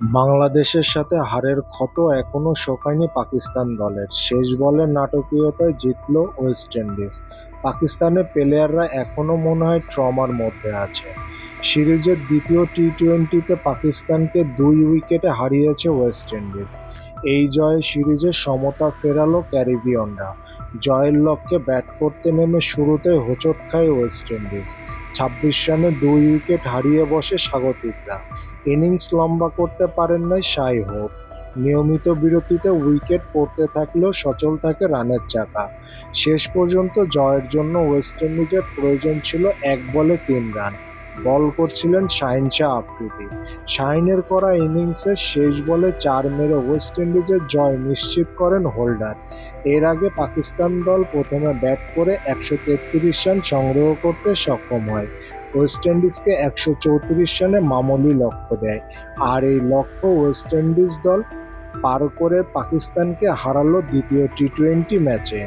বাংলাদেশের সাথে হারের ক্ষত এখনও শোকায়নি পাকিস্তান দলের। শেষ বলের নাটকীয়তায় জিতল ওয়েস্ট ইন্ডিজ। পাকিস্তানের প্লেয়াররা এখনও মনে হয় ট্রমার মধ্যে আছে। সিরিজের দ্বিতীয় টি টোয়েন্টিতে পাকিস্তানকে দুই উইকেটে হারিয়েছে ওয়েস্ট ইন্ডিজ। এই জয়ে সিরিজে সমতা ফেরালো ক্যারিবিয়নরা। জয়ের লক্ষ্যে ব্যাট করতে নেমে শুরুতে হোঁচট খায় ওয়েস্ট ইন্ডিজ। ছাব্বিশ রানে দুই উইকেট হারিয়ে বসে স্বাগতিকরা। ইনিংস লম্বা করতে পারেন নাই সাই হোপ নিয়মিত বিরতিতে উইকেট পড়তে থাকলেও সচল থাকে রানের চাকা। শেষ পর্যন্ত জয়ের জন্য ওয়েস্ট ইন্ডিজের প্রয়োজন ছিল এক বলে তিন রান। বল করছিলেন শাহিন শাহ আফ্রিদি। শাহিনের করা ইনিংসের শেষ বলে চার মেরে ওয়েস্ট ইন্ডিজের জয় নিশ্চিত করেন হোল্ডার। এর আগে পাকিস্তান দল প্রথমে ব্যাট করে একশো তেত্রিশ রান সংগ্রহ করতে সক্ষম হয়। ওয়েস্ট ইন্ডিজকে একশো চৌত্রিশ রানে মামুলি লক্ষ্য দেয়। আর এই লক্ষ্য ওয়েস্ট ইন্ডিজ দল পার করে পাকিস্তানকে হারালো দ্বিতীয় টি টোয়েন্টি ম্যাচে।